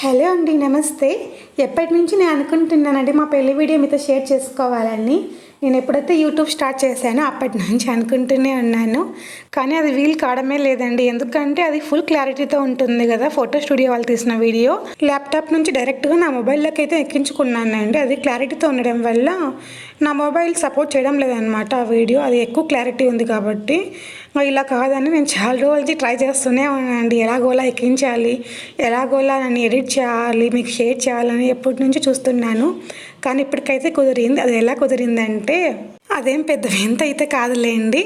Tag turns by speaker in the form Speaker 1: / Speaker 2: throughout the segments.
Speaker 1: Hello అండి నమస్తే. ఎప్పటి నుంచి నేను అనుకుంటున్నానండి మా పెళ్ళి వీడియో మీతో షేర్ చేసుకోవాలని నేను ఎప్పుడైతే యూట్యూబ్ స్టార్ట్ చేశానో అప్పటి నుంచి అనుకుంటూనే ఉన్నాను. కానీ అది వీలు కావడమే లేదండి. ఎందుకంటే అది ఫుల్ క్లారిటీతో ఉంటుంది కదా ఫోటో స్టూడియో వాళ్ళు తీసిన వీడియో. ల్యాప్టాప్ నుంచి డైరెక్ట్గా నా మొబైల్లోకి అయితే ఎక్కించుకున్నానండి. అది క్లారిటీతో ఉండడం వల్ల నా మొబైల్ సపోర్ట్ చేయడం లేదనమాట ఆ వీడియో. అది ఎక్కువ క్లారిటీ ఉంది కాబట్టి. ఇలా కాదని నేను చాలా రోజుల నుంచి ట్రై చేస్తూనే ఉన్నానండి. ఎలాగోలా ఎక్కించాలి ఎలాగోలా నన్ను ఎడిట్ చేయాలి మీకు షేర్ చేయాలని ఎప్పటి నుంచి చూస్తున్నాను. కానీ ఇప్పటికైతే కుదిరింది అది ఎలా కుదిరిందంటే అదేం పెద్ద వింత అయితే కాదులేండి.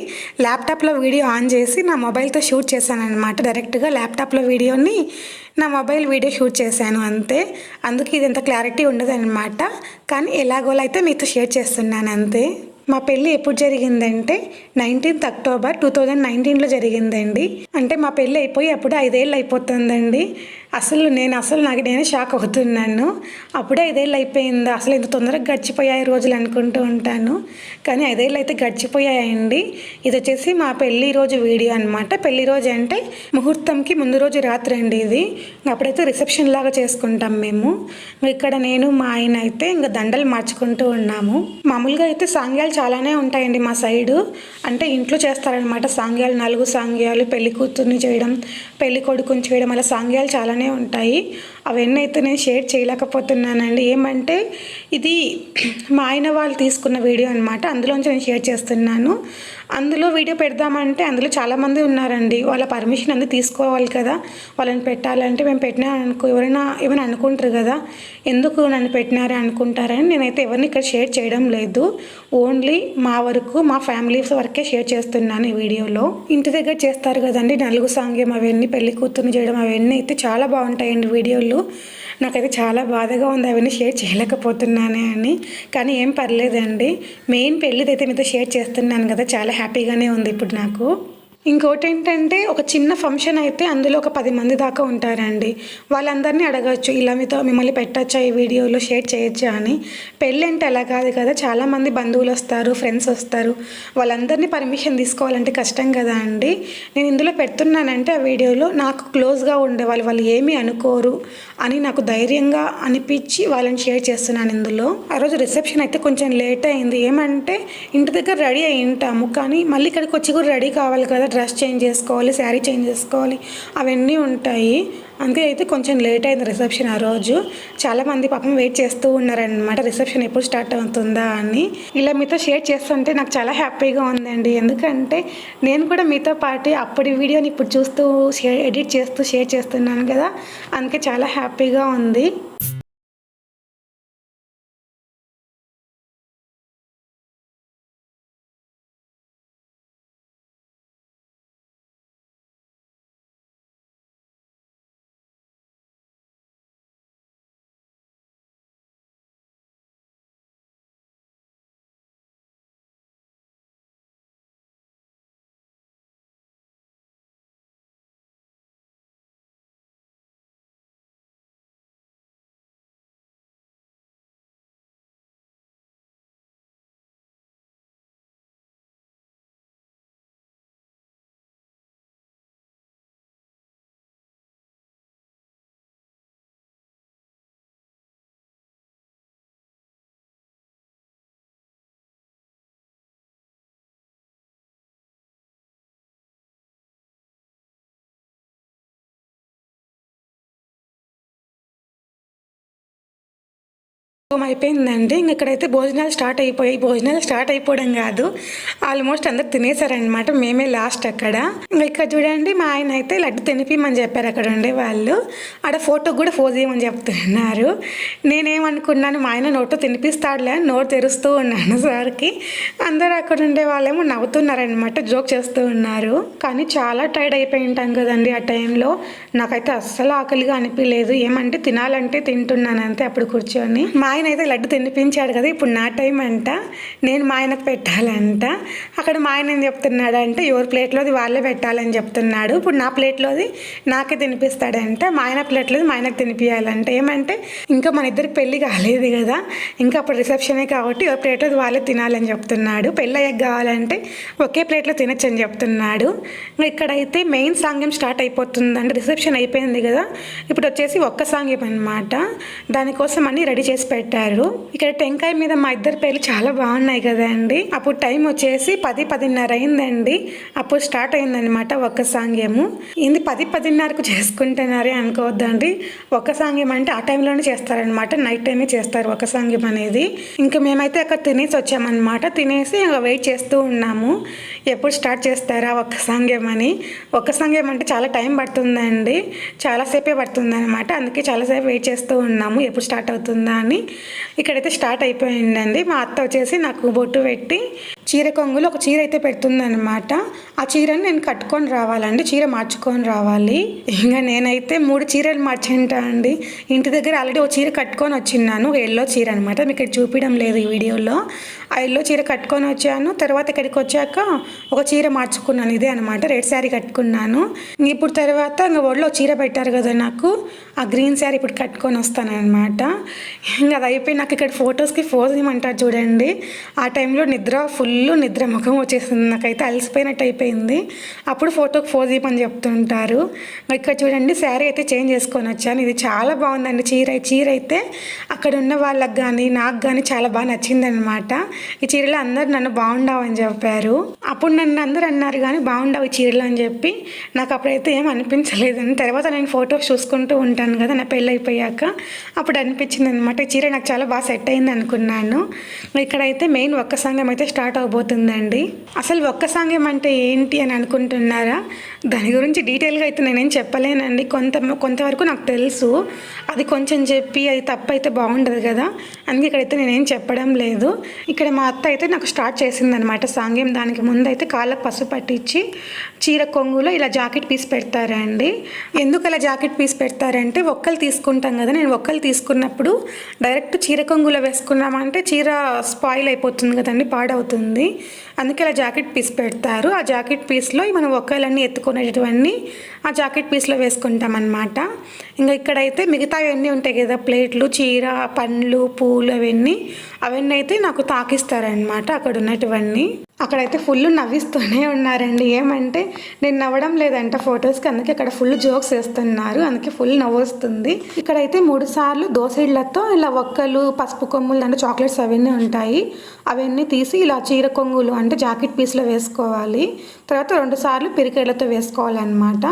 Speaker 1: ల్యాప్టాప్లో వీడియో ఆన్ చేసి నా మొబైల్తో షూట్ చేశాను అనమాట డైరెక్ట్గా ల్యాప్టాప్లో వీడియోని నా మొబైల్ వీడియో షూట్ చేశాను అంతే. అందుకే ఇది ఎంత క్లారిటీ ఉండదు అనమాట కానీ ఎలాగోలా అయితే మీతో షేర్ చేస్తున్నాను అంతే మా పెళ్ళి ఎప్పుడు జరిగిందంటే నైన్టీన్త్ అక్టోబర్ టూ థౌజండ్ నైన్టీన్లో జరిగిందండి. అంటే మా పెళ్ళి అయిపోయి అప్పుడు ఐదేళ్ళు అయిపోతుందండి. అసలు నేను అసలు నాకు నేనే షాక్ అవుతున్నాను. అప్పుడే ఐదేళ్ళు అయిపోయింది. అసలు ఇంత తొందరగా గడిచిపోయాయి రోజులు అనుకుంటూ ఉంటాను. కానీ ఐదేళ్ళు అయితే గడిచిపోయాయండి. ఇది వచ్చేసి మా పెళ్ళి రోజు వీడియో అనమాట పెళ్ళి రోజు అంటే ముహూర్తంకి ముందు రోజు రాత్రి అండి ఇది. అప్పుడైతే రిసెప్షన్ లాగా చేసుకుంటాం మేము. ఇక్కడ నేను మా ఆయన అయితే ఇంకా దండలు మార్చుకుంటూ ఉన్నాము. మామూలుగా అయితే సాంగ్యాలు చాలానే ఉంటాయండి మా సైడు. అంటే ఇంట్లో చేస్తారనమాట సాంగ్యాలు నలుగు సాంగ్యాలు పెళ్ళి కూతుర్ని చేయడం పెళ్ళి కొడుకుని చేయడం అలా సాంగ్యాలు చాలానే ఉంటాయి. అవన్నీ అయితే నేను షేర్ చేయలేకపోతున్నానండి. ఏమంటే ఇది మా ఆయన వాళ్ళు తీసుకున్న వీడియో అనమాట అందులోంచి నేను షేర్ చేస్తున్నాను. అందులో వీడియో పెడదామంటే అందులో చాలామంది ఉన్నారండి. వాళ్ళ పర్మిషన్ అందు తీసుకోవాలి కదా. వాళ్ళని పెట్టాలంటే మేము పెట్టినా అనుకో ఎవరైనా ఏమైనా అనుకుంటారు కదా. ఎందుకు నన్ను పెట్టినారే అనుకుంటారని నేనైతే ఎవరిని ఇక్కడ షేర్ చేయడం లేదు. ఓన్లీ మా వరకు మా ఫ్యామిలీస్ వరకే షేర్ చేస్తున్నాను ఈ వీడియోలో. ఇంటి దగ్గర చేస్తారు కదండి. నలుగు సాంగ్యం అవన్నీ పెళ్ళి కూతుర్ని చేయడం అవన్నీ అయితే చాలా బాగుంటాయండి వీడియోలు. నాకైతే చాలా బాధగా ఉంది. అవన్నీ షేర్ చేయలేకపోతున్నానే అని. కానీ ఏం పర్లేదండి. మెయిన్ పెళ్ళిదైతే మీతో షేర్ చేస్తున్నాను కదా. చాలా హ్యాపీగానే ఉంది ఇప్పుడు నాకు. ఇంకోటి ఏంటంటే ఒక చిన్న ఫంక్షన్ అయితే అందులో ఒక పది మంది దాకా ఉంటారండి. వాళ్ళందరినీ అడగచ్చు ఇలా మీతో మిమ్మల్ని పెట్టచ్చా ఈ వీడియోలో షేర్ చేయొచ్చా అని. పెళ్ళి అంటే అలా కాదు కదా చాలామంది బంధువులు వస్తారు ఫ్రెండ్స్ వస్తారు. వాళ్ళందరినీ పర్మిషన్ తీసుకోవాలంటే కష్టం కదా అండి. నేను ఇందులో పెడుతున్నానంటే ఆ వీడియోలో నాకు క్లోజ్గా ఉండే వాళ్ళు వాళ్ళు ఏమీ అనుకోరు అని నాకు ధైర్యంగా అనిపించి వాళ్ళని షేర్ చేస్తున్నాను ఇందులో. ఆ రోజు రిసెప్షన్ అయితే కొంచెం లేట్ అయింది. ఏమంటే ఇంటి దగ్గర రెడీ అయి ఉంటాము కానీ మళ్ళీ ఇక్కడికి వచ్చి కూడా రెడీ కావాలి కదా డ్రెస్ చేంజ్ చేసుకోవాలి శారీ చేంజ్ చేసుకోవాలి. అవన్నీ ఉంటాయి. అందుకే అయితే కొంచెం లేట్ అయింది రిసెప్షన్ ఆ రోజు. చాలామంది పాపం వెయిట్ చేస్తూ ఉన్నారనమాట రిసెప్షన్ ఎప్పుడు స్టార్ట్ అవుతుందా అని. ఇలా మీతో షేర్ చేస్తుంటే నాకు చాలా హ్యాపీగా ఉందండి. ఎందుకంటే నేను కూడా మీతో పాటు అప్పటి వీడియోని ఇప్పుడు చూస్తూ షేర్ ఎడిట్ చేస్తూ షేర్ చేస్తున్నాను కదా. అందుకే చాలా హ్యాపీగా ఉంది. అయిపోయిందండి ఇంక ఇక్కడైతే భోజనాలు స్టార్ట్ అయిపోయాయి. భోజనాలు స్టార్ట్ అయిపోవడం కాదు. ఆల్మోస్ట్ అందరు తినేసారనమాట మేమే లాస్ట్ అక్కడ. ఇంకా ఇక్కడ చూడండి మా ఆయన అయితే లడ్డు తినిపిమని చెప్పారు అక్కడ ఉండే వాళ్ళు. ఆడ ఫోటో కూడా ఫోజ్ చేయమని చెప్తున్నారు. నేనేమనుకున్నాను మా ఆయన నోటు తినిపిస్తాడులే అని నోటు తెరుస్తూ ఉన్నాను సార్కి. అందరూ అక్కడ ఉండే వాళ్ళేమో నవ్వుతున్నారనమాట జోక్ చేస్తూ ఉన్నారు. కానీ చాలా టైర్డ్ అయిపోయి ఉంటాం కదండి ఆ టైంలో. నాకైతే అస్సలు ఆకలిగా అనిపించలేదు ఏమంటే తినాలంటే తింటున్నాను అంతే అప్పుడు కూర్చొని. మా ఆయన అయితే లడ్డు తినిపించాడు కదా ఇప్పుడు నా టైం అంట నేను మా ఆయనకు పెట్టాలంట. అక్కడ మా ఆయన ఏం చెప్తున్నాడు అంటే ఎవరి ప్లేట్లోది వాళ్ళే పెట్టాలని చెప్తున్నాడు. ఇప్పుడు నా ప్లేట్లోది నాకే తినిపిస్తాడంట మా ఆయన ప్లేట్లోది మా ఆయనకు తినిపించాలంట ఏమంటే ఇంకా మన ఇద్దరికి పెళ్ళి కాలేదు కదా ఇంకా అప్పుడు రిసెప్షనే కాబట్టి ఎవరి ప్లేట్లోది వాళ్ళే తినాలని చెప్తున్నాడు. పెళ్ళి అయ్యాక కావాలంటే ఒకే ప్లేట్లో తినొచ్చు అని చెప్తున్నాడు. ఇంకా ఇక్కడైతే మెయిన్ సాంగ్యం స్టార్ట్ అయిపోతుంది అంటే రిసెప్షన్ అయిపోయింది కదా ఇప్పుడు వచ్చేసి ఒక్క సాంగ్యం అనమాట దానికోసం అని రెడీ చేసి పెట్టారు. ఇక్కడ టెంకాయ మీద మా ఇద్దరి పేర్లు చాలా బాగున్నాయి కదండి అప్పుడు టైం వచ్చేసి పది పదిన్నర అయిందండి. అప్పుడు స్టార్ట్ అయిందనమాట ఒక్క సాంగ్యము. ఇది పది పదిన్నరకు చేసుకుంటున్నారే అనుకోవద్దండి. ఒక్క సాంగ్యం అంటే ఆ టైంలోనే చేస్తారనమాట నైట్ టైమే చేస్తారు ఒక సాంగ్యం అనేది. ఇంకా మేమైతే అక్కడ తినేసి వచ్చామన్నమాట. తినేసి ఇంకా వెయిట్ చేస్తూ ఉన్నాము. ఎప్పుడు స్టార్ట్ చేస్తారా ఒక్క సాంగ్యం అని. ఒక్క సాంగ్యం అంటే చాలా టైం పడుతుందండి. చాలాసేపే పడుతుంది అనమాట అందుకే చాలాసేపు వెయిట్ చేస్తూ ఉన్నాము. ఎప్పుడు స్టార్ట్ అవుతుందా అని. ఇక్కడైతే స్టార్ట్ అయిపోయిందండి. మా అత్త వచ్చేసి నాకు బొట్టు పెట్టి చీర కొంగులు ఒక చీర అయితే పెడుతుందనమాట ఆ చీరని నేను కట్టుకొని రావాలండి. చీర మార్చుకొని రావాలి. ఇంకా నేనైతే మూడు చీరలు మార్చింటా అండి. ఇంటి దగ్గర ఆల్రెడీ ఒక చీర కట్టుకొని వచ్చిన్నాను. ఎల్లో చీర అనమాట మీకు ఇక్కడ చూపించడం లేదు ఈ వీడియోలో. ఆ ఎల్లో చీర కట్టుకొని వచ్చాను. తర్వాత ఇక్కడికి వచ్చాక ఒక చీర మార్చుకున్నాను. ఇదే అనమాట రెడ్ శారీ కట్టుకున్నాను. ఇప్పుడు తర్వాత ఇంకా ఒళ్ళో చీర పెట్టారు కదా నాకు. ఆ గ్రీన్ శారీ ఇప్పుడు కట్టుకొని వస్తాను అనమాట ఇంకా అది అయిపోయి నాకు ఇక్కడ ఫొటోస్కి ఫోజ్ ఇవ్వమంటారు చూడండి. ఆ టైంలో నిద్ర ఫుల్ నిద్ర ముఖం వచ్చేసింది. నాకైతే అలసిపోయినట్టు అయిపోయింది. అప్పుడు ఫోటోకి ఫోజ్ ఇవ్వమని చెప్తుంటారు. ఇక్కడ చూడండి శారీ అయితే చేంజ్ చేసుకొని వచ్చాను. ఇది చాలా బాగుందండి. చీర చీర అయితే అక్కడ ఉన్న వాళ్ళకి కానీ నాకు కానీ చాలా బాగా నచ్చిందనమాట ఈ చీరలో అందరు నన్ను బాగుండవు అని చెప్పారు. అప్పుడు నన్ను అందరు అన్నారు కానీ బాగుండవు ఈ చీరలు అని చెప్పి. నాకు అప్పుడైతే ఏం అనిపించలేదని తర్వాత నేను ఫోటోస్ చూసుకుంటూ ఉంటాను కదా నా పెళ్ళి అయిపోయాక. అప్పుడు అనిపించింది అనమాట ఈ చీర నాకు చాలా బాగా సెట్ అయింది అనుకున్నాను. ఇక్కడైతే మెయిన్ ఒక్క సంఘం అయితే స్టార్ట్ అవబోతుందండి అసలు ఒక్క సంఘం అంటే ఏంటి అని అనుకుంటున్నారా? దాని గురించి డీటెయిల్గా అయితే నేనేం చెప్పలేనండి. కొంత కొంతవరకు నాకు తెలుసు. అది కొంచెం చెప్పి అది తప్పైతే అయితే బాగుండదు కదా. అందుకే ఇక్కడైతే నేనేం చెప్పడం లేదు. ఇక్కడ మా అత్త అయితే నాకు స్టార్ట్ చేసిందనమాట సాంగ్యం. దానికి ముందు అయితే కాళ్ళకు పసుపు పట్టించి చీర కొంగులో ఇలా జాకెట్ పీస్ పెడతారండి. ఎందుకు అలా జాకెట్ పీస్ పెడతారంటే ఒక్కలు తీసుకుంటాం కదా నేను ఒక్కలు తీసుకున్నప్పుడు డైరెక్ట్ చీర కొంగులో వేసుకున్నామంటే చీర స్పాయిల్ అయిపోతుంది కదండి పాడవుతుంది. అందుకే ఇలా జాకెట్ పీస్ పెడతారు. ఆ జాకెట్ పీస్లో మనం ఒక్కలన్నీ ఎత్తుకునేటవన్నీ ఆ జాకెట్ పీస్లో వేసుకుంటాం అనమాట ఇంకా ఇక్కడైతే మిగతా అవన్నీ ఉంటాయి కదా ప్లేట్లు చీర పండ్లు పూలు అవన్నీ. అవన్నీ అయితే నాకు తాకిస్తారనమాట అక్కడ ఉన్నటువన్నీ అక్కడైతే ఫుల్ నవ్విస్తూనే ఉన్నారండి. ఏమంటే నేను నవ్వడం లేదంట ఫొటోస్కి అందుకే అక్కడ ఫుల్ జోక్స్ వేస్తున్నారు. అందుకే ఫుల్ నవ్వొస్తుంది. ఇక్కడైతే మూడు సార్లు దోసెళ్ళతో ఇలా ఒక్కలు పసుపు కొమ్ములు అంటే చాక్లెట్స్ అవన్నీ ఉంటాయి. అవన్నీ తీసి ఇలా చీర కొంగులు అంటే జాకెట్ పీస్లో వేసుకోవాలి. తర్వాత రెండు సార్లు పిరికేళ్ళతో వేసుకోవాలన్నమాట.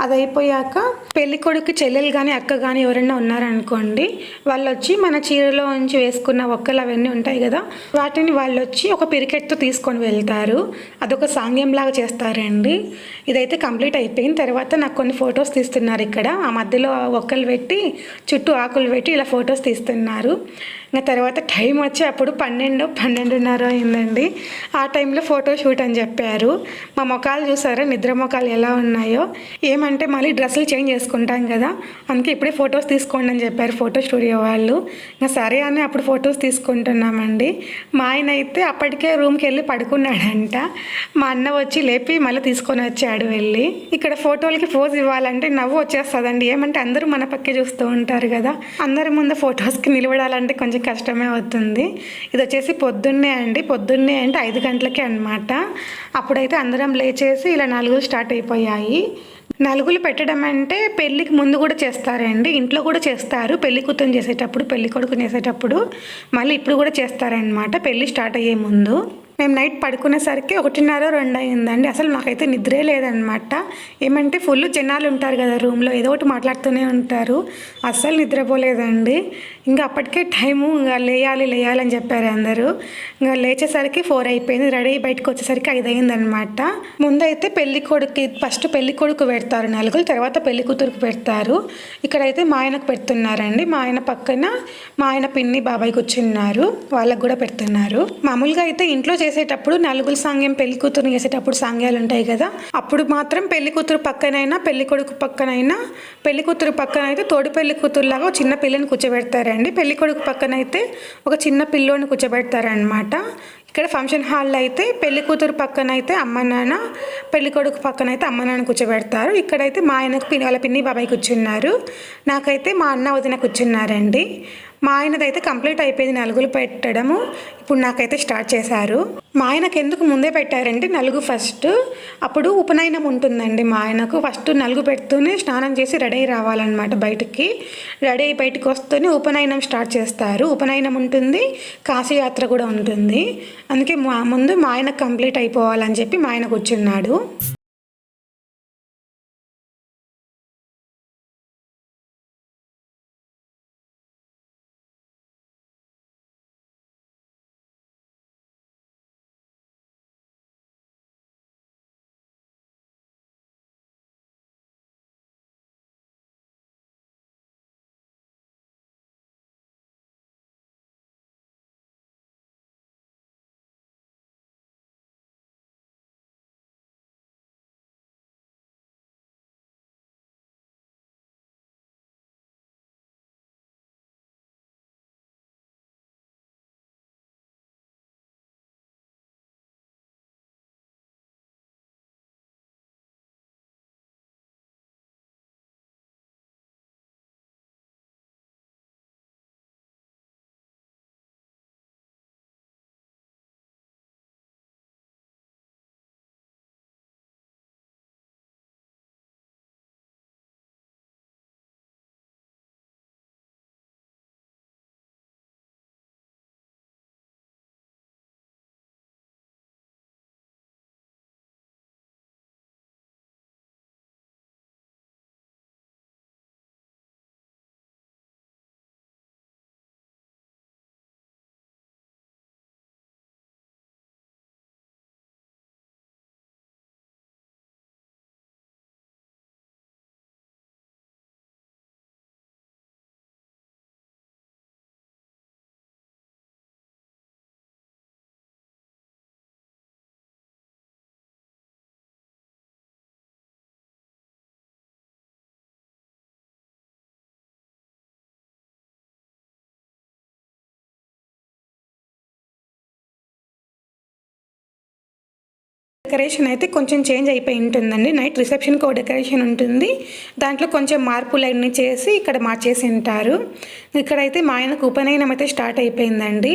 Speaker 1: అది అయిపోయాక పెళ్ళి కొడుకు చెల్లెలు కానీ అక్క కానీ ఎవరైనా ఉన్నారనుకోండి వాళ్ళు వచ్చి మన చీరలో నుంచి వేసుకున్న ఒక్కలు అవన్నీ ఉంటాయి కదా వాటిని వాళ్ళు వచ్చి ఒక పిరికెట్తో తీసుకొని వెళ్తారు అదొక సాంగ్యంలాగా చేస్తారండి. ఇదైతే కంప్లీట్ అయిపోయిన తర్వాత నాకు కొన్ని ఫొటోస్ తీస్తున్నారు ఇక్కడ. ఆ మధ్యలో ఒక్కలు పెట్టి చుట్టూ ఆకులు పెట్టి ఇలా ఫొటోస్ తీస్తున్నారు. ఇంకా తర్వాత టైం వచ్చి అప్పుడు పన్నెండు పన్నెండున్నర అయిందండి. ఆ టైంలో ఫోటో షూట్ అని చెప్పారు. మా ముఖాలు చూసారా? నిద్ర ముఖాలు ఎలా ఉన్నాయో? ఏమంటే మళ్ళీ డ్రెస్సులు చేంజ్ చేసుకుంటాం కదా అందుకే ఇప్పుడే ఫొటోస్ తీసుకోండి అని చెప్పారు ఫోటో స్టూడియో వాళ్ళు. ఇంకా సరే అని అప్పుడు ఫొటోస్ తీసుకుంటున్నామండి. మా ఆయన అయితే అప్పటికే రూమ్కి వెళ్ళి పడుకున్నాడంట. మా అన్న వచ్చి లేపి మళ్ళీ తీసుకొని వచ్చాడు వెళ్ళి. ఇక్కడ ఫోటోలకి పోజ్ ఇవ్వాలంటే నవ్వు వచ్చేస్తుందండి. ఏమంటే అందరూ మన పక్కే చూస్తూ ఉంటారు కదా అందరి ముందు ఫొటోస్కి నిలబడాలంటే కొంచెం కష్టమే అవుతుంది. ఇది వచ్చేసి పొద్దున్నే అండి. పొద్దున్నే అంటే ఐదు గంటలకే అనమాట అప్పుడైతే అందరం లేచేసి ఇలా నలుగురు స్టార్ట్ అయిపోయాయి. నలుగులు పెట్టడం అంటే పెళ్ళికి ముందు కూడా చేస్తారండి. ఇంట్లో కూడా చేస్తారు. పెళ్ళి కూతురు చేసేటప్పుడు పెళ్ళి కొడుకు చేసేటప్పుడు. మళ్ళీ ఇప్పుడు కూడా చేస్తారనమాట పెళ్ళి స్టార్ట్ అయ్యే ముందు. మేము నైట్ పడుకునేసరికి ఒకటిన్నర రెండు అయిందండి అసలు మాకైతే నిద్రే లేదనమాట ఏమంటే ఫుల్ జనాలు ఉంటారు కదా రూమ్లో ఏదో ఒకటి మాట్లాడుతూనే ఉంటారు. అస్సలు నిద్రపోలేదండి. ఇంకా అప్పటికే టైము ఇంకా లేయాలి లేయాలి అని చెప్పారు అందరూ. ఇంకా లేచేసరికి ఫోర్ అయిపోయింది రెడీ బయటకు వచ్చేసరికి ఐదు అయిందనమాట ముందైతే పెళ్ళి కొడుకు ఫస్ట్ పెళ్ళి కొడుకు పెడతారు నలుగురు తర్వాత పెళ్ళి కూతురుకు పెడతారు. ఇక్కడైతే మా ఆయనకు పెడుతున్నారండి. మా ఆయన పక్కన మా ఆయన పిన్ని బాబాయ్ కూర్చున్నారు వాళ్ళకు కూడా పెడుతున్నారు. మామూలుగా అయితే ఇంట్లో చేసేటప్పుడు నలుగురు సాంగ్యం పెళ్ళి కూతురు చేసేటప్పుడు సాంగ్యాలు ఉంటాయి కదా. అప్పుడు మాత్రం పెళ్ళి కూతురు పక్కనైనా పెళ్ళి కొడుకు పక్కనైనా పెళ్ళి కూతురు పక్కన అయితే తోడు పెళ్ళి కూతురులాగా చిన్న పిల్లని కూర్చోబెడతారండి. పెళ్ళి కొడుకు పక్కన అయితే ఒక చిన్న పిల్లోని కూర్చోబెడతారనమాట ఇక్కడ ఫంక్షన్ హాల్లో అయితే పెళ్ళి కూతురు పక్కన అయితే అమ్మ నాన్న పెళ్ళి కొడుకు పక్కన అయితే అమ్మ నాన్న కూర్చోబెడతారు. ఇక్కడైతే మా ఆయనకు పిన్ని వాళ్ళ పిన్ని బాబాయ్ కూర్చున్నారు. నాకైతే మా అన్న వదిన కూర్చున్నారండి. మా ఆయనదైతే కంప్లీట్ అయిపోయింది నలుగులు పెట్టడము. ఇప్పుడు నాకైతే స్టార్ట్ చేశారు. మా ఆయనకు ఎందుకు ముందే పెట్టారంటే నలుగు ఫస్ట్. అప్పుడు ఉపనయనం ఉంటుందండి మా ఆయనకు. ఫస్ట్ నలుగు పెడుతూనే స్నానం చేసి రెడీ అయి రావాలన్నమాట బయటికి. రెడీ అయి బయటకు వస్తూనే ఉపనయనం స్టార్ట్ చేస్తారు. ఉపనయనం ఉంటుంది కాశీయాత్ర కూడా ఉంటుంది. అందుకే మా ముందు మా ఆయన కంప్లీట్ అయిపోవాలని చెప్పి మా ఆయన కూర్చున్నాడు. డెకరేషన్ అయితే కొంచెం చేంజ్ అయిపోయి ఉంటుందండి. నైట్ రిసెప్షన్కి ఒక డెకరేషన్ ఉంటుంది. దాంట్లో కొంచెం మార్పులు అన్నీ చేసి ఇక్కడ మార్చేసి ఉంటారు. ఇక్కడైతే మా ఆయనకు ఉపనయనం అయితే స్టార్ట్ అయిపోయిందండి.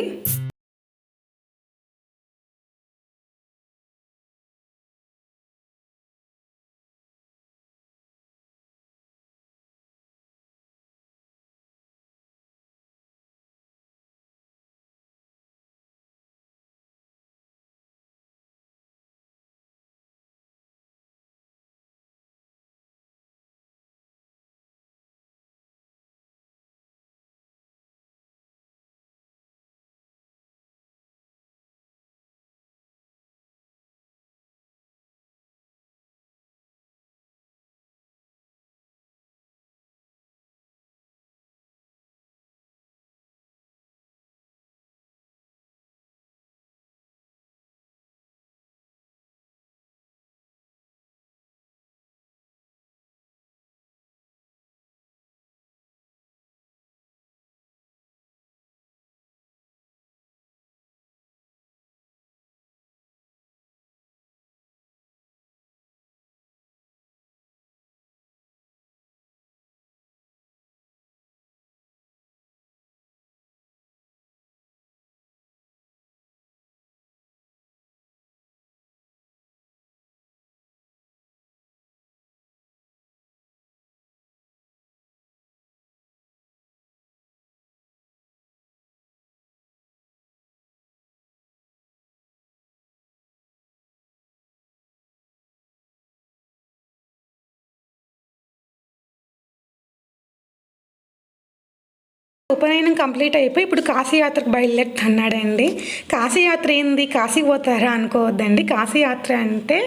Speaker 1: ఉపనయనం కంప్లీట్ అయిపోయి ఇప్పుడు కాశీయాత్రకు బయలుదేరుతున్నాడండి. కాశీయాత్ర ఏంది? కాశీ పోతారా అనుకోవద్దండి. కాశీయాత్ర అంటే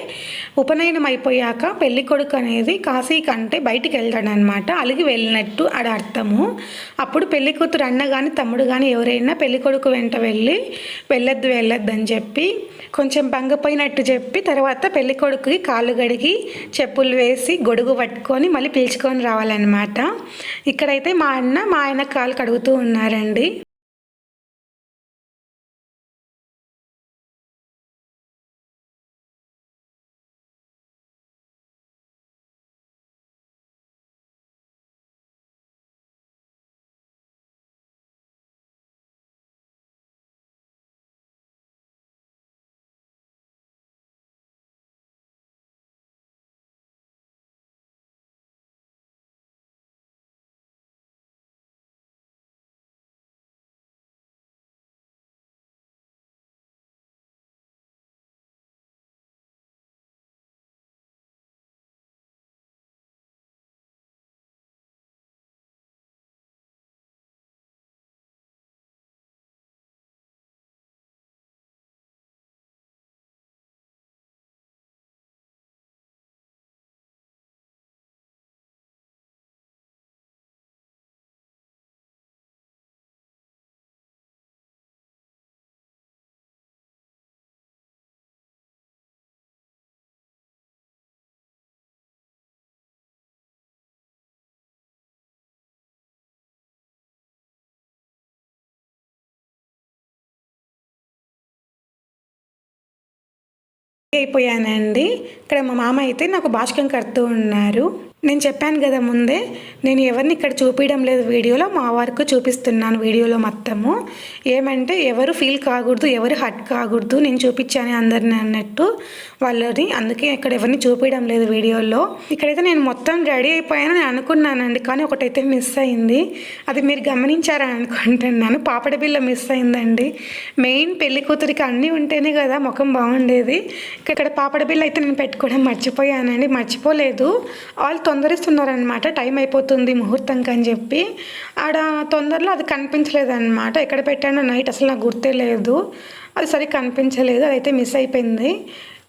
Speaker 1: ఉపనయనం అయిపోయాక పెళ్ళి కొడుకు అనేది కాశీ కంటే బయటికి వెళ్తాడు అనమాట అలిగి వెళ్ళినట్టు అది అర్థము. అప్పుడు పెళ్ళి కూతురు అన్న కానీ తమ్ముడు కానీ ఎవరైనా పెళ్ళి కొడుకు వెంట వెళ్ళి వెళ్ళొద్దు వెళ్ళొద్దు అని చెప్పి కొంచెం భంగపోయినట్టు చెప్పి తర్వాత పెళ్ళి కొడుకుకి కాళ్ళు గడిగి చెప్పులు వేసి గొడుగు పట్టుకొని మళ్ళీ పిలుచుకొని రావాలన్నమాట. ఇక్కడైతే మా అన్న మా ఆయన కాళ్ళు కడుగుతూ ఉన్నారండి. అయిపోయానండి. ఇక్కడ మా మామ అయితే నాకు బాష్కం కడుతూ ఉన్నారు. నేను చెప్పాను కదా ముందే నేను ఎవరిని ఇక్కడ చూపించడం లేదు వీడియోలో మా వరకు చూపిస్తున్నాను వీడియోలో మొత్తము. ఏమంటే ఎవరు ఫీల్ కాకూడదు ఎవరు హట్ కాకూడదు నేను చూపించాను అందరిని అన్నట్టు వాళ్ళని అందుకే ఇక్కడ ఎవరిని చూపించడం లేదు వీడియోలో. ఇక్కడైతే నేను మొత్తం రెడీ అయిపోయానని నేను అనుకున్నానండి కానీ ఒకటైతే మిస్ అయింది. అది మీరు గమనించారని అనుకుంటున్నాను. పాపడ బిల్ల మిస్ అయిందండి. మెయిన్ పెళ్ళి కూతురికి అన్నీ ఉంటేనే కదా ముఖం బాగుండేది. ఇక్కడ పాపడ బిల్ల అయితే నేను పెట్టుకోవడం మర్చిపోయానండి. మర్చిపోలేదు. ఆల్ తొందరిస్తున్నారనమాట టైం అయిపోతుంది ముహూర్తంకి అని చెప్పి. ఆడ తొందరలో అది కనిపించలేదన్నమాట. ఎక్కడ పెట్టానో నైట్ అసలు నాకు గుర్తే లేదు. అది సరిగ్గా కనిపించలేదు. అదైతే మిస్ అయిపోయింది.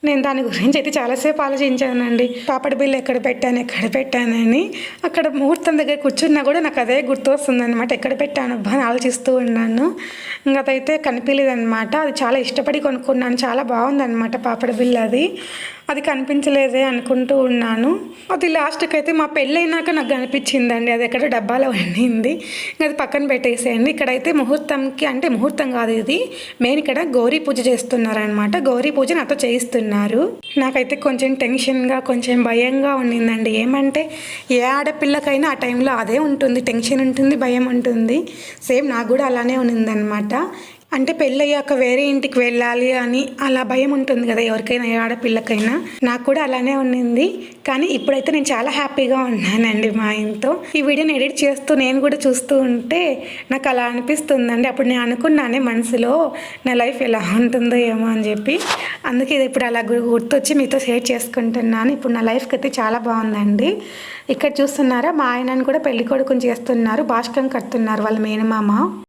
Speaker 1: నేను దాని గురించి అయితే చాలాసేపు ఆలోచించానండి. పాపడి బిల్లు ఎక్కడ పెట్టాను ఎక్కడ పెట్టానని అక్కడ ముహూర్తం దగ్గర కూర్చున్నా కూడా నాకు అదే గుర్తు వస్తుందన్నమాట ఎక్కడ పెట్టాను అబ్బా అని ఆలోచిస్తూ ఉన్నాను. ఇంకా అదైతే కనిపించలేదనమాట అది చాలా ఇష్టపడి కొనుక్కున్నాను. చాలా బాగుందన్నమాట పాపడి బిల్లు అది. అది కనిపించలేదే అనుకుంటూ ఉన్నాను. అది లాస్ట్కి అయితే మా పెళ్ళైనాక నాకు కనిపించిందండి. అది ఎక్కడ డబ్బాలో వండింది ఇంకా అది పక్కన పెట్టేసేయండి. ఇక్కడైతే ముహూర్తంకి అంటే ముహూర్తం కాదు ఇది. మెయిన్ ఇక్కడ గౌరీ పూజ చేస్తున్నారనమాట గౌరీ పూజ నాతో చేయిస్తున్నారు. నాకైతే కొంచెం టెన్షన్గా కొంచెం భయంగా ఉండిందండి ఏమంటే ఏ ఆడపిల్లకైనా ఆ టైంలో అదే ఉంటుంది టెన్షన్ ఉంటుంది భయం ఉంటుంది. సేమ్ నాకు కూడా అలానే ఉన్నిందనమాట. అంటే పెళ్ళయ్యాక వేరే ఇంటికి వెళ్ళాలి అని అలా భయం ఉంటుంది కదా ఎవరికైనా ఏ ఆడపిల్లకైనా. నాకు కూడా అలానే ఉండింది కానీ ఇప్పుడైతే నేను చాలా హ్యాపీగా ఉన్నానండి మా ఆయనతో. ఈ వీడియోని ఎడిట్ చేస్తూ నేను కూడా చూస్తూ ఉంటే నాకు అలా అనిపిస్తుందండి. అప్పుడు నేను అనుకున్నానే మనసులో నా లైఫ్ ఎలా ఉంటుందో ఏమో అని చెప్పి. అందుకే ఇది ఇప్పుడు అలా గు- గుర్తొచ్చి మీతో షేర్ చేసుకుంటున్నాను. ఇప్పుడు నా లైఫ్కి అయితే చాలా బాగుందండి. ఇక్కడ చూస్తున్నారా మా ఆయనని కూడా పెళ్ళి కొడుకుని చేస్తున్నారు. భాష్కం కడుతున్నారు వాళ్ళ మేనమామ.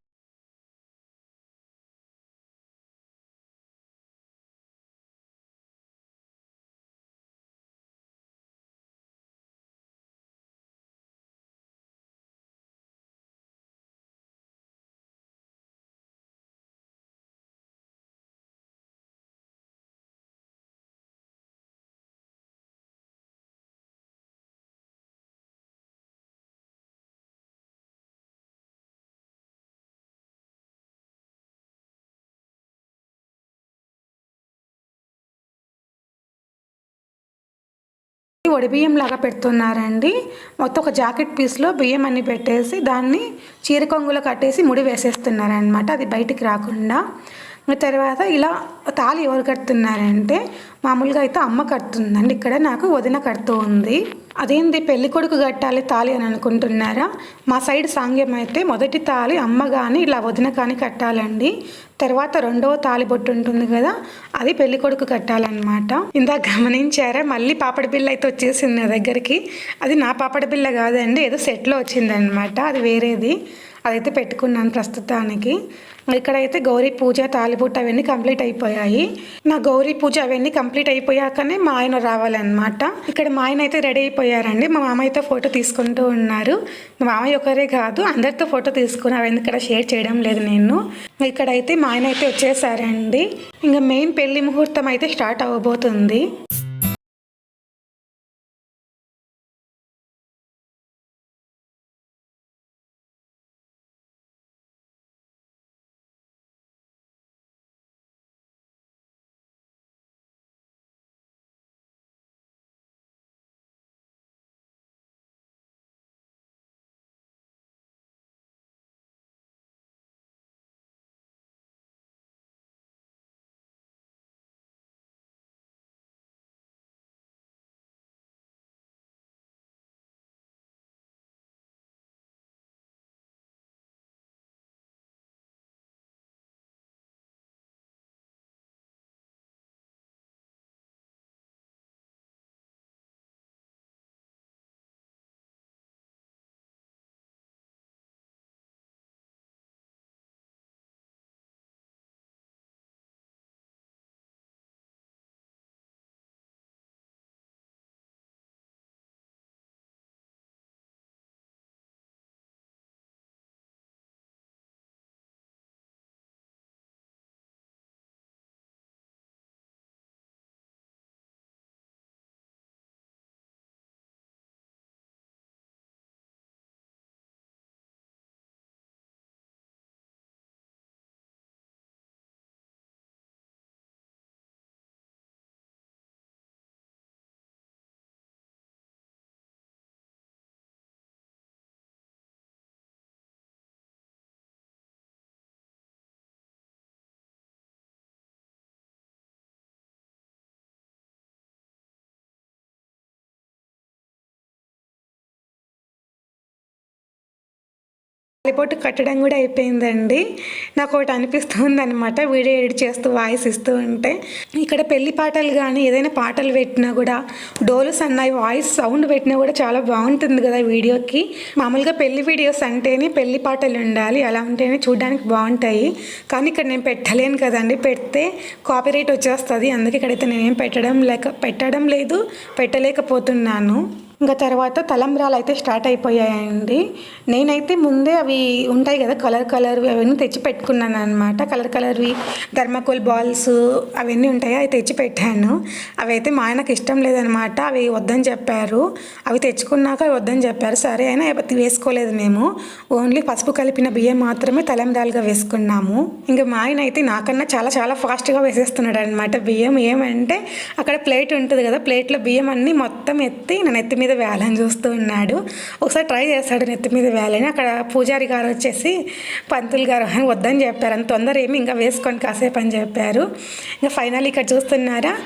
Speaker 1: పొడి బియ్యం లాగా పెడుతున్నారండి. మొత్తం ఒక జాకెట్ పీస్లో బియ్యం అన్ని పెట్టేసి దాన్ని చీర కొంగులో కట్టేసి ముడి వేసేస్తున్నారనమాట అది బయటికి రాకుండా. తర్వాత ఇలా తాళి ఎవరు కడుతున్నారంటే మామూలుగా అయితే అమ్మ కడుతుందండి. ఇక్కడ నాకు వదిన కడుతూ ఉంది. అదేంది పెళ్ళి కొడుకు కట్టాలి తాళి అని అనుకుంటున్నారా? మా సైడ్ సాంగ్యం అయితే మొదటి తాళి అమ్మ కానీ ఇలా వదిన కానీ కట్టాలండి. తర్వాత రెండవ తాళి బొట్టు ఉంటుంది కదా అది పెళ్ళి కొడుకు కట్టాలన్నమాట. ఇందాక గమనించారా? మళ్ళీ పాపడి బిల్ల అయితే వచ్చేసింది నా దగ్గరికి. అది నా పాపడి బిల్ల కాదండి ఏదో సెట్లో వచ్చిందనమాట అది వేరేది. అదైతే పెట్టుకున్నాను ప్రస్తుతానికి. ఇక్కడైతే గౌరీ పూజ తాలిబుట్ట అవన్నీ కంప్లీట్ అయిపోయాయి. నా గౌరీ పూజ అవన్నీ కంప్లీట్ అయిపోయాకనే మా ఆయన రావాలన్నమాట. ఇక్కడ మా ఆయన అయితే రెడీ అయిపోయారండి. మా మామ అయితే ఫోటో తీసుకుంటూ ఉన్నారు. మా మామయ్య ఒకరే కాదు అందరితో ఫోటో తీసుకుని అవన్నీ ఇక్కడ షేర్ చేయడం లేదు నేను ఇక్కడైతే మా ఆయన అయితే వచ్చేసారండి. ఇంకా మెయిన్ పెళ్ళి ముహూర్తం అయితే స్టార్ట్ అవ్వబోతుంది. రిపోర్ట్ కట్టడం కూడా అయిపోయిందండి. నాకు ఒకటి అనిపిస్తుంది అనమాట వీడియో ఎడిట్ చేస్తూ వాయిస్ ఇస్తూ ఉంటే. ఇక్కడ పెళ్ళి పాటలు కానీ ఏదైనా పాటలు పెట్టినా కూడా డోలు సన్నాయి వాయిస్ సౌండ్ పెట్టినా కూడా చాలా బాగుంటుంది కదా వీడియోకి. మామూలుగా పెళ్ళి వీడియోస్ అంటేనే పెళ్ళి పాటలు ఉండాలి అలా ఉంటేనే చూడడానికి బాగుంటాయి. కానీ ఇక్కడ నేను పెట్టలేను కదండి. పెడితే కాపీరైట్ వచ్చేస్తుంది. అందుకే ఇక్కడైతే నేనేం పెట్టడం లేక పెట్టడం లేదు పెట్టలేకపోతున్నాను. ఇంకా తర్వాత తలంబ్రాలు అయితే స్టార్ట్ అయిపోయాయండి. నేనైతే ముందే అవి ఉంటాయి కదా కలర్ కలర్వి అవన్నీ తెచ్చి పెట్టుకున్నాను అనమాట కలర్ కలర్వి థర్మాకోల్ బాల్స్ అవన్నీ ఉంటాయి అవి తెచ్చి పెట్టాను. అవి అయితే మా ఆయనకు ఇష్టం లేదనమాట అవి వద్దని చెప్పారు. అవి తెచ్చుకున్నాక అవి వద్దని చెప్పారు. సరే అయినా వేసుకోలేదు మేము. ఓన్లీ పసుపు కలిపిన బియ్యం మాత్రమే తలంబ్రాలుగా వేసుకున్నాము. ఇంకా మా ఆయన అయితే నాకన్నా చాలా చాలా ఫాస్ట్గా వేసేస్తున్నాడు అనమాట బియ్యం. ఏమంటే అక్కడ ప్లేట్ ఉంటుంది కదా ప్లేట్లో బియ్యం అన్నీ మొత్తం ఎత్తి నా నెత్తి మీద వేయాలని చూస్తూ ఉన్నాడు. ఒకసారి ట్రై చేస్తాడు నెత్తి మీద వేలని అక్కడ పూజారి గారు వచ్చేసి పంతులు గారు అని వద్దని చెప్పారు. అంత తొందర ఏమి ఇంకా వేసుకొని కాసేపు అని చెప్పారు. ఇంకా ఫైనల్ ఇక్కడ చూస్తున్నారా?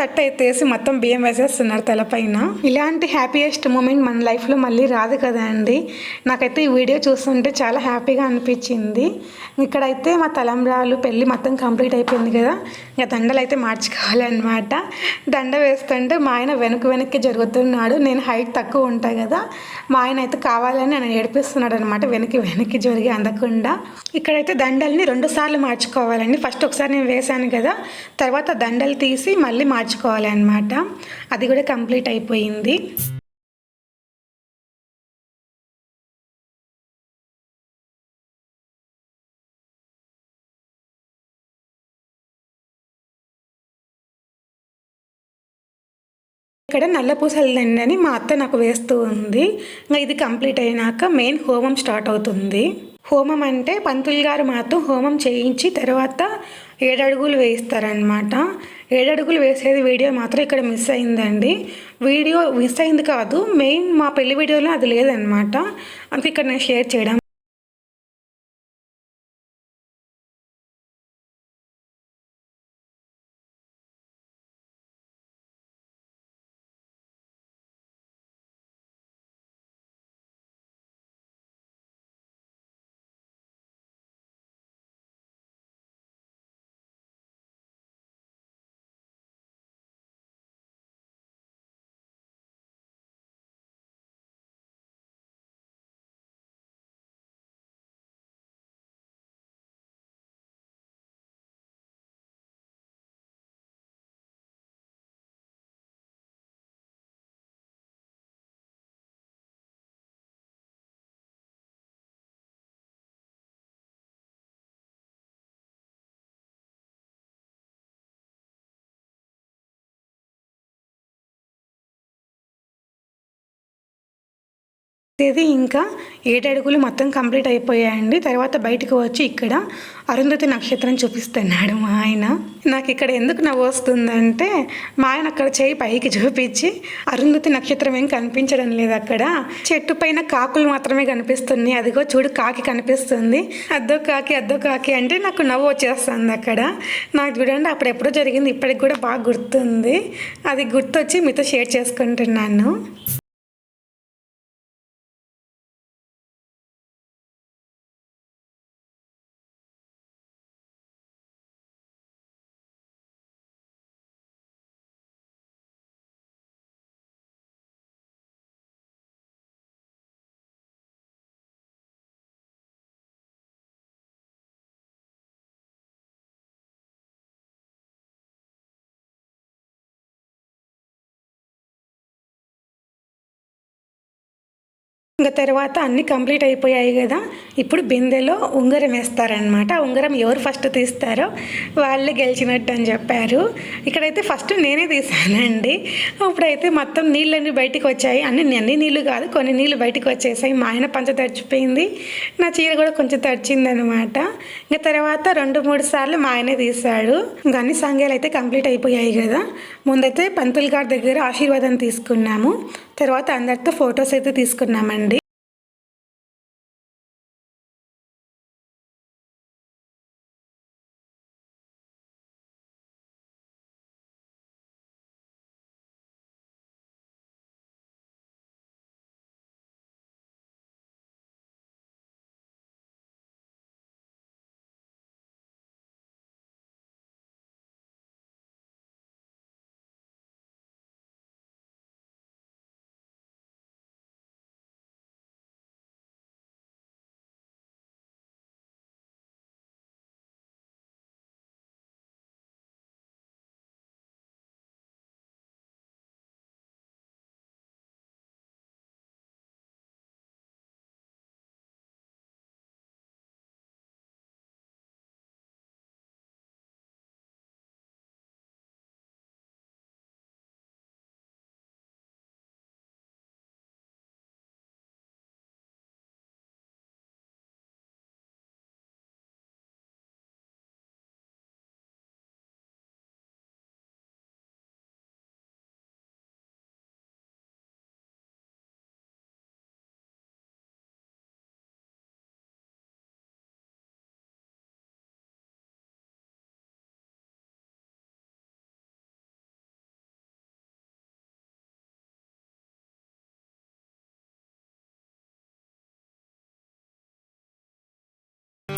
Speaker 1: తట్టు ఎత్తేసి మొత్తం బియ్యం వేసేస్తున్నారు తలపైన. ఇలాంటి హ్యాపీయెస్ట్ మూమెంట్ మన లైఫ్లో మళ్ళీ రాదు కదా అండి. నాకైతే ఈ వీడియో చూస్తుంటే చాలా హ్యాపీగా అనిపించింది. ఇక్కడైతే మా తలంబ్రాలు పెళ్ళి మొత్తం కంప్లీట్ అయిపోయింది కదా. ఇంకా దండలు అయితే మార్చుకోవాలన్నమాట. దండ వేస్తుంటే మా ఆయన వెనక్కి వెనక్కి జరుగుతున్నాడు. నేను హైట్ తక్కువ ఉంటాయి కదా. మా ఆయన అయితే కావాలని నన్ను ఏడిపిస్తున్నాడు అనమాట వెనక్కి వెనక్కి జరిగి అందకుండా. ఇక్కడైతే దండల్ని రెండు సార్లు మార్చుకోవాలండి. ఫస్ట్ ఒకసారి నేను వేశాను కదా. తర్వాత దండలు తీసి మళ్ళీ మార్చి మార్చుకోవాలన్నమాట. అది కూడా కంప్లీట్ అయిపోయింది. ఇక్కడ నల్ల పూసలదండి అని మా అత్త నాకు వేస్తూ ఉంది. ఇంకా ఇది కంప్లీట్ అయినాక మెయిన్ హోమం స్టార్ట్ అవుతుంది. హోమం అంటే పంతులు గారు మాతో హోమం చేయించి తర్వాత ఏడడుగులు వేయిస్తారనమాట ఏడడుగులు వేసేది వీడియో మాత్రం ఇక్కడ మిస్ అయిందండి. వీడియో మిస్ అయింది కాదు మెయిన్ మా పెళ్ళి వీడియోలో అది లేదనమాట అందుకే ఇక్కడ నేను షేర్ చేయడం ఇది ఇంకా ఏడు అడుగులు మొత్తం కంప్లీట్ అయిపోయాయండి. తర్వాత బయటకు వచ్చి ఇక్కడ అరుంధతి నక్షత్రం చూపిస్తున్నాడు మా ఆయన. నాకు ఇక్కడ ఎందుకు నవ్వు వస్తుందంటే మా ఆయన అక్కడ చేయి పైకి చూపించి అరుంధతి నక్షత్రం ఏం కనిపించడం లేదు అక్కడ. చెట్టు పైన కాకులు మాత్రమే కనిపిస్తున్నాయి. అదిగో చూడు కాకి కనిపిస్తుంది. అద్దో కాకి అద్దో కాకి అంటే నాకు నవ్వు వచ్చేస్తుంది అక్కడ. నాకు చూడండి అప్పుడు ఎప్పుడో జరిగింది. ఇప్పటికి కూడా బాగా గుర్తుంది. అది గుర్తొచ్చి మీతో షేర్ చేసుకుంటున్నాను. ఇంకా తర్వాత అన్నీ కంప్లీట్ అయిపోయాయి కదా. ఇప్పుడు బిందెలో ఉంగరం వేస్తారనమాట ఆ ఉంగరం ఎవరు ఫస్ట్ తీస్తారో వాళ్ళే గెలిచినట్టు అని చెప్పారు. ఇక్కడైతే ఫస్ట్ నేనే తీసానండి. ఇప్పుడైతే మొత్తం నీళ్ళన్నీ బయటికి వచ్చాయి. అన్ని అన్ని నీళ్ళు కాదు కొన్ని నీళ్ళు బయటికి వచ్చేసాయి. మా ఆయన పంచ తడిచిపోయింది. నా చీర కూడా కొంచెం తడిచిందనమాట ఇంకా తర్వాత రెండు మూడు సార్లు మా ఆయనే తీశాడు. ఇంకా అన్ని సంఘాలు అయితే కంప్లీట్ అయిపోయాయి కదా. ముందైతే పంతులు గారి దగ్గర ఆశీర్వాదం తీసుకున్నాము. తర్వాత అందరితో ఫొటోస్ అయితే తీసుకున్నామండి.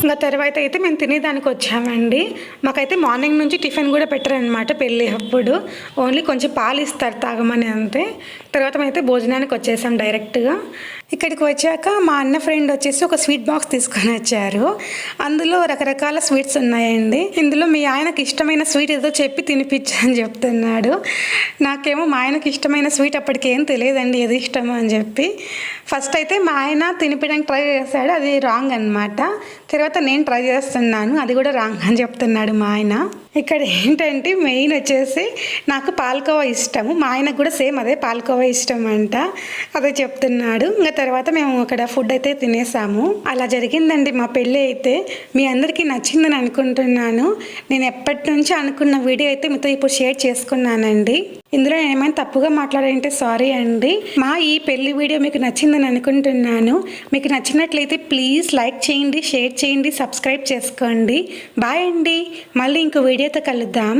Speaker 1: ఇంకా తర్వాత అయితే మేము తినేదానికి వచ్చామండి. మాకైతే మార్నింగ్ నుంచి టిఫిన్ కూడా పెట్టారనమాట పెళ్ళి అప్పుడు. ఓన్లీ కొంచెం పాలు ఇస్తారు తాగమని అంతే. తర్వాత అయితే భోజనానికి వచ్చేసాం డైరెక్ట్గా. ఇక్కడికి వచ్చాక మా అన్న ఫ్రెండ్ వచ్చేసి ఒక స్వీట్ బాక్స్ తీసుకొని వచ్చారు. అందులో రకరకాల స్వీట్స్ ఉన్నాయండి. ఇందులో మీ ఆయనకి ఇష్టమైన స్వీట్ ఏదో చెప్పి తినిపించని చెప్తున్నాడు. నాకేమో మా ఆయనకి ఇష్టమైన స్వీట్ అప్పటికేం తెలియదండి ఏది ఇష్టమో అని చెప్పి. ఫస్ట్ అయితే మా ఆయన తినిపించడానికి ట్రై చేశాడు అది రాంగ్ అనమాట తర్వాత నేను ట్రై చేస్తున్నాను అది కూడా రాంగ్ అని చెప్తున్నాడు మా ఆయన. ఇక్కడ ఏంటంటే మెయిన్ వచ్చేసి నాకు పాలకోవా ఇష్టము. మా ఆయనకు కూడా సేమ్ అదే పాలకోవా ఇష్టం అంట అదే చెప్తున్నాడు. ఇంకా తర్వాత మేము అక్కడ ఫుడ్ అయితే తినేసాము. అలా జరిగిందండి మా పెళ్ళి అయితే. మీ అందరికీ నచ్చిందని అనుకుంటున్నాను. నేను ఎప్పటి నుంచి అనుకున్న వీడియో అయితే మీతో ఇప్పుడు షేర్ చేసుకున్నానండి. ఇందులో ఏమైనా తప్పుగా మాట్లాడాలంటే సారీ అండి. మా ఈ పెళ్ళి వీడియో మీకు నచ్చిందని అనుకుంటున్నాను. మీకు నచ్చినట్లయితే ప్లీజ్ లైక్ చేయండి షేర్ చేయండి సబ్స్క్రైబ్ చేసుకోండి. బాయ్ అండి. మళ్ళీ ఇంకో వీడియోతో కలుద్దాం.